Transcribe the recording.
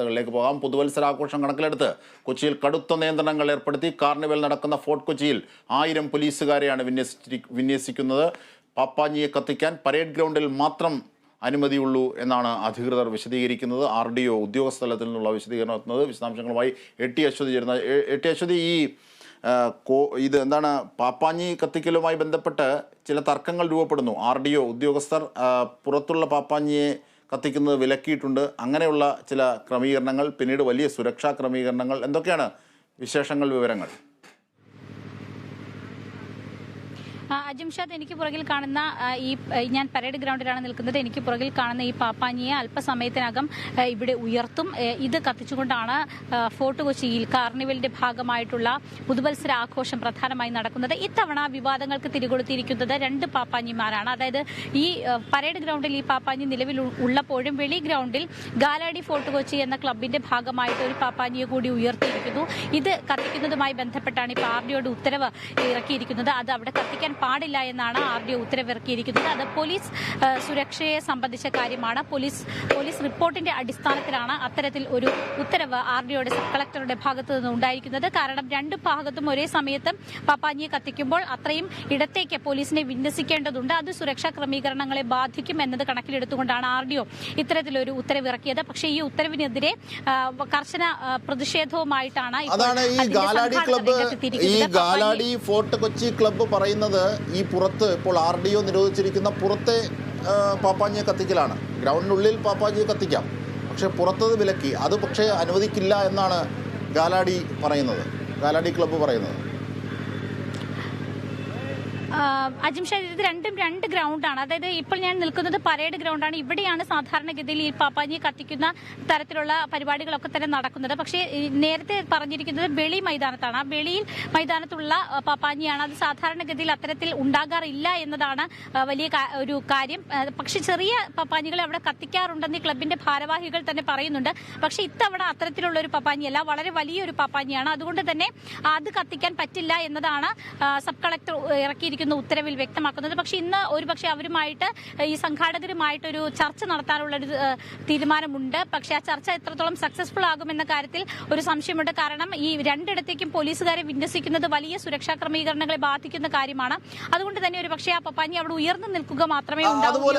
വാർത്തകളിലേക്ക് പോകാം. പുതുവത്സരാഘോഷം കണക്കിലെടുത്ത് കൊച്ചിയിൽ കടുത്ത നിയന്ത്രണങ്ങൾ ഏർപ്പെടുത്തി. കാർണിവൽ നടക്കുന്ന ഫോർട്ട് കൊച്ചിയിൽ ആയിരം പോലീസുകാരെയാണ് വിന്യസിച്ചിരി വിന്യസിക്കുന്നത്. പാപ്പാഞ്ഞിയെ കത്തിക്കാൻ പരേഡ് ഗ്രൗണ്ടിൽ മാത്രം അനുമതിയുള്ളൂ എന്നാണ് അധികൃതർ വിശദീകരിക്കുന്നത്. ആർ ഡി ഒ ഉദ്യോഗസ്ഥ തലത്തിൽ നിന്നുള്ള വിശദീകരണം എത്തുന്നത്. വിശദാംശങ്ങളുമായി എ ടി അശ്വതി ചേരുന്ന എ- ടി അശ്വതി ഈ കോ ഇത് എന്താണ് പാപ്പാഞ്ഞി കത്തിക്കലുമായി ബന്ധപ്പെട്ട് ചില തർക്കങ്ങൾ രൂപപ്പെടുന്നു. ആർ ഡി ഒ ഉദ്യോഗസ്ഥർ പുറത്തുള്ള പാപ്പാഞ്ഞിയെ കത്തിക്കുന്നത് വിലക്കിയിട്ടുണ്ട്. അങ്ങനെയുള്ള ചില ക്രമീകരണങ്ങൾ പിന്നീട് വലിയ സുരക്ഷാ ക്രമീകരണങ്ങൾ എന്തൊക്കെയാണ് വിശേഷങ്ങൾ വിവരങ്ങൾ ആ, അജിംഷാദ് എനിക്ക് പുറകിൽ കാണുന്ന ഈ ഞാൻ പരേഡ് ഗ്രൗണ്ടിലാണ് നിൽക്കുന്നത്. എനിക്ക് പുറകിൽ കാണുന്ന ഈ പാപ്പാഞ്ഞിയെ അല്പസമയത്തിനകം ഇവിടെ ഉയർത്തും. ഇത് കത്തിച്ചുകൊണ്ടാണ് ഫോർട്ട് കൊച്ചിയിൽ കാർണിവലിന്റെ ഭാഗമായിട്ടുള്ള പുതുവത്സര ആഘോഷം പ്രധാനമായി നടക്കുന്നത്. ഇത്തവണ വിവാദങ്ങൾക്ക് തിരികൊളുത്തിയിരിക്കുന്നത് രണ്ട് പാപ്പാഞ്ഞിമാരാണ് അതായത് ഈ പരേഡ് ഗ്രൗണ്ടിൽ ഈ പാപ്പാഞ്ഞി നിലവിൽ ഉള്ളപ്പോഴും വെളി ഗ്രൗണ്ടിൽ ഗാലാടി ഫോർട്ട് കൊച്ചി എന്ന ക്ലബിന്റെ ഭാഗമായിട്ട് ഒരു പാപ്പാഞ്ഞിയെ കൂടി ഉയർത്തിയിരിക്കുന്നു. ഇത് കത്തിക്കുന്നതുമായി ബന്ധപ്പെട്ടാണ് ഈ ആർ ഡിഒയുടെ ഉത്തരവ് ഇറക്കിയിരിക്കുന്നത്. അത് അവിടെ കത്തിക്കാൻ പാടില്ല എന്നാണ് ആർ ഡി ഒ ഉത്തരവ് അത് പോലീസ് സുരക്ഷയെ സംബന്ധിച്ച കാര്യമാണ്. പോലീസ് പോലീസ് റിപ്പോർട്ടിന്റെ അടിസ്ഥാനത്തിലാണ് അത്തരത്തിൽ ഒരു ഉത്തരവ് ആർ ഡി ഒയുടെ സബ് കളക്ടറുടെ ഭാഗത്തു നിന്ന് ഉണ്ടായിരിക്കുന്നത്. കാരണം രണ്ട് ഭാഗത്തും ഒരേ സമയത്ത് പാപ്പാഞ്ഞിയെ കത്തിക്കുമ്പോൾ അത്രയും ഇടത്തേക്ക് പോലീസിനെ വിന്യസിക്കേണ്ടതുണ്ട്. അത് സുരക്ഷാ ക്രമീകരണങ്ങളെ ബാധിക്കും എന്നത് കണക്കിലെടുത്തുകൊണ്ടാണ് ആർ ഡി ഒ ഇത്തരത്തിലൊരു ഉത്തരവിറക്കിയത്. പക്ഷേ ഈ ഉത്തരവിനെതിരെ കർശന പ്രതിഷേധവുമായിട്ടാണ് അതാണ് ഈ ഗാലാടി ഗാലാഡി ക്ലബ്ബ് ഈ. ഗാലാഡി ഫോർട്ട് കൊച്ചി ക്ലബ്ബ് പറയുന്നത് ഈ പുറത്ത് ഇപ്പോൾ ആർ ഡി ഒ നിരോധിച്ചിരിക്കുന്ന പുറത്തെ ആ, പാപ്പാഞ്ഞിയെ കത്തിക്കലാണ്. ഗ്രൗണ്ടിനുള്ളിൽ പാപ്പാഞ്ഞിയെ കത്തിക്കാം. പക്ഷേ പുറത്തത് വിലക്കി. അത് പക്ഷേ അനുവദിക്കില്ല എന്നാണ് ഗാലാഡി പറയുന്നത്. ഗാലാഡി ക്ലബ്ബ് പറയുന്നത്. അജിംഷാ ഇത് രണ്ടും രണ്ട് ഗ്രൗണ്ടാണ് അതായത് ഇപ്പോൾ ഞാൻ നിൽക്കുന്നത് പരേഡ് ഗ്രൗണ്ടാണ് ഇവിടെയാണ് സാധാരണഗതിയിൽ ഈ പാപ്പാഞ്ഞി കത്തിക്കുന്ന തരത്തിലുള്ള പരിപാടികളൊക്കെ തന്നെ നടക്കുന്നത്. പക്ഷേ നേരത്തെ പറഞ്ഞിരിക്കുന്നത് വെളി മൈതാനത്താണ്. ആ വെളിയിൽ മൈതാനത്തുള്ള പാപ്പാഞ്ഞിയാണ് അത് സാധാരണഗതിയിൽ അത്തരത്തിൽ ഉണ്ടാകാറില്ല എന്നതാണ് വലിയ ഒരു കാര്യം. പക്ഷെ ചെറിയ പാപ്പാഞ്ഞികളെ അവിടെ കത്തിക്കാറുണ്ടെന്ന് ക്ലബിന്റെ ഭാരവാഹികൾ തന്നെ പറയുന്നുണ്ട്. പക്ഷേ ഇത്തവണ അത്തരത്തിലുള്ള ഒരു പാപ്പാഞ്ഞിയല്ല വളരെ വലിയൊരു പാപ്പാഞ്ഞിയാണ് അതുകൊണ്ട് തന്നെ അത് കത്തിക്കാൻ പറ്റില്ല എന്നതാണ് സബ് കളക്ടർ ഇറക്കിയിരിക്കുന്ന ഉത്തരവിൽ വ്യക്തമാക്കുന്നത്. പക്ഷെ ഇന്ന് ഒരുപക്ഷെ അവരുമായിട്ട് ഈ സംഘാടകരുമായിട്ടൊരു ചർച്ച നടത്താനുള്ള ഒരു തീരുമാനമുണ്ട്. പക്ഷെ ആ ചർച്ച എത്രത്തോളം സക്സസ്ഫുൾ ആകുമെന്ന കാര്യത്തിൽ ഒരു സംശയമുണ്ട്. കാരണം ഈ രണ്ടിടത്തേക്കും പോലീസുകാരെ വിന്യസിക്കുന്നത് വലിയ സുരക്ഷാ ക്രമീകരണങ്ങളെ ബാധിക്കുന്ന കാര്യമാണ്. അതുകൊണ്ട് തന്നെ ഒരു പക്ഷേ ആ പപ്പാഞ്ഞി അവിടെ ഉയർന്നു നിൽക്കുക മാത്രമേ ഉണ്ടാവൂ ഉണ്ടാവുകയുള്ളൂ.